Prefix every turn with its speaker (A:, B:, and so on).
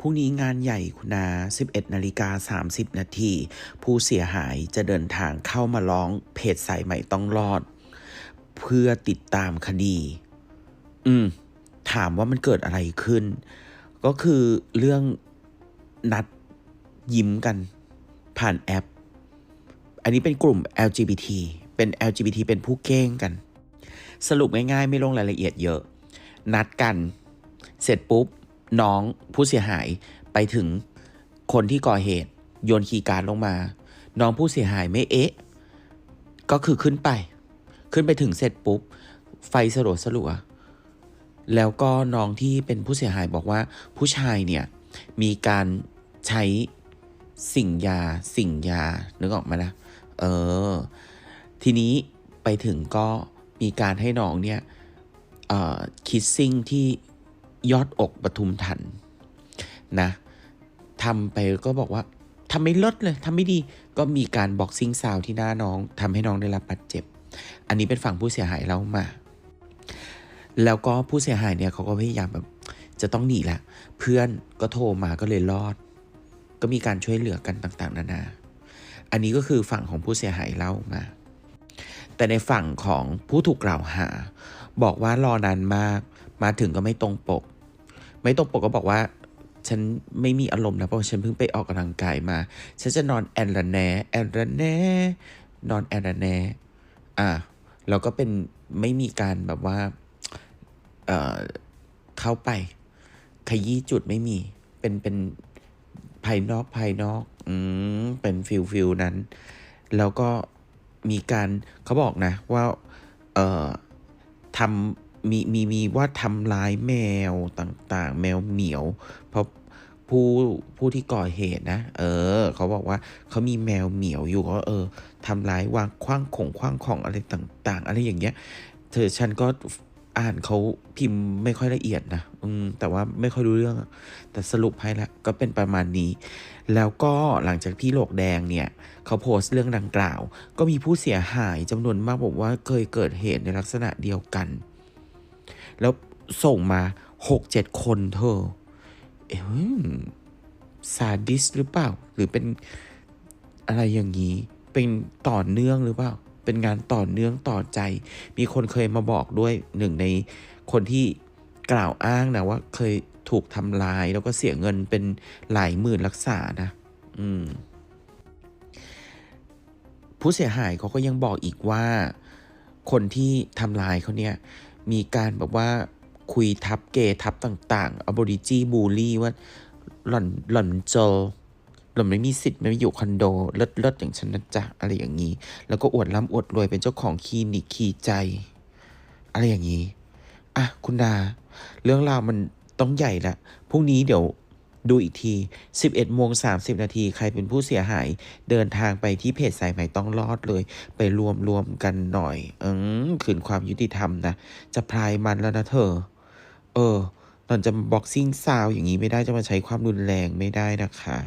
A: พรุ่งนี้งานใหญ่คุณนา 11 นาฬิกา 30 นาที ผู้เสียหายจะเดินทางเข้ามาร้องเพจสายใหม่ต้องรอด เพื่อติดตามคดี อืม ถามว่ามันเกิดอะไรขึ้น ก็คือเรื่องนัดยิ้มกันผ่านแอป อันนี้เป็นกลุ่ม LGBT เป็น LGBT เป็นผู้เก้งกัน สรุปง่ายๆ ไม่ลงรายละเอียดเยอะ นัดกัน เสร็จปุ๊บ น้องผู้เสียหายไปถึงคนที่ก่อเหตุ โยนคีย์การ์ดลงมา น้องผู้เสียหายไม่เอ๊ะ ก็คือขึ้นไป ขึ้นไปถึงเสร็จปุ๊บ ไฟสลัวสลัวแล้วก็น้องที่เป็นผู้เสียหายบอกว่าผู้ชายเนี่ย มีการใช้สิ่งยาสิ่งยานึกออกมานะเออ ทีนี้ไปถึงก็มีการให้น้องเนี่ยคิดซิ่งที่ ยอดอกปทุมทันนะทำไปก็บอกว่าทำไม่ลดเลยทำไม่ดีก็มีการบ็อกซิ่งซาวที่หน้าน้องทำให้น้องได้รับบาดเจ็บ อันนี้เป็นฝั่งผู้เสียหายเล่ามา แล้วก็ผู้เสียหายเนี่ยเขาก็พยายามแบบจะต้องหนีแหละเพื่อนก็โทรมาก็เลยรอด ก็มีการช่วยเหลือกันต่างๆ นานา อันนี้ก็คือฝั่งของผู้เสียหายเล่ามา แต่ในฝั่งของผู้ถูกกล่าวหา บอกว่ารอนานมาก มาถึงก็ไม่ตรงปก ไม่ตรงปกก็บอกว่า ฉันไม่มีอารมณ์นะเพราะว่าฉันเพิ่งไปออกกำลังกายมา ฉันจะนอนแอนระแนแอนระแนนอนแอนระแนอะแล้วก็เป็นไม่มีการแบบว่าเอ่อเข้าไป ขยี้จุดไม่มี เป็นเป็นภายนอกภายนอกอืมเป็นฟิลฟิลนั้น แล้วก็มีการเขาบอกนะว่า เอ่อทำ มีมีมีว่าทำร้ายแมวต่างๆ แมวเหมียว เพราะผู้ผู้ที่ก่อเหตุนะ เออ เขาบอกว่าเขามีแมวเหมียวอยู่ก็เออทำร้ายวางคว้างของคว้างของอะไรต่าง ๆ อะไรอย่างเงี้ย เธอฉันก็อ่านเขาพิมพ์ไม่ค่อยละเอียดนะอืมแต่ว่าไม่ค่อยรู้เรื่อง แต่สรุปให้ละก็เป็นประมาณนี้ แล้วก็หลังจากที่โหลกแดงเนี่ย เขาโพสต์เรื่องดังกล่าว ก็มีผู้เสียหายจำนวนมากบอกว่าเคยเกิดเหตุในลักษณะเดียวกัน แล้วส่งมาหกเจ็ดคนเธอ เอ้ยซาดิสหรือเปล่า หรือเป็นอะไรอย่างนี้ เป็นต่อเนื่องหรือเปล่า เป็นงานต่อเนื่องต่อใจ มีคนเคยมาบอกด้วยหนึ่งในคนที่กล่าวอ้างนะว่าเคยถูกทำลายแล้วก็เสียเงินเป็นหลายหมื่นรักษานะ อืม ผู้เสียหายเขาก็ยังบอกอีกว่า คนที่ทำลายเขาเนี่ย มีการแบบว่าคุยทับเกย์ทับต่างๆอบอริจีบูลลี่ว่าหล่อนหล่อนเจอหล่อนไม่มีสิทธิ์ไม่อยู่คอนโดเลิศเลิศอย่างฉันนะจ๊ะอะไรอย่างนี้ แล้วก็อวดร่ำอวดรวยเป็นเจ้าของคลินิกขีใจ อะไรอย่างนี้ อะ คุณดา เรื่องราวมันต้องใหญ่ละพรุ่งนี้เดี๋ยว ดูอีกที 11โมง30 นาที ใครเป็นผู้เสียหาย เดินทางไปที่เพจสายใหม่ต้องรอดเลย ไปรวมรวมกันหน่อย อืมขืนความยุติธรรมนะ จะพลายมันแล้วนะเธอ เออ ตอนจะบ็อกซิ่งซาวอย่างนี้ไม่ได้จะมาใช้ความรุนแรงไม่ได้นะคะ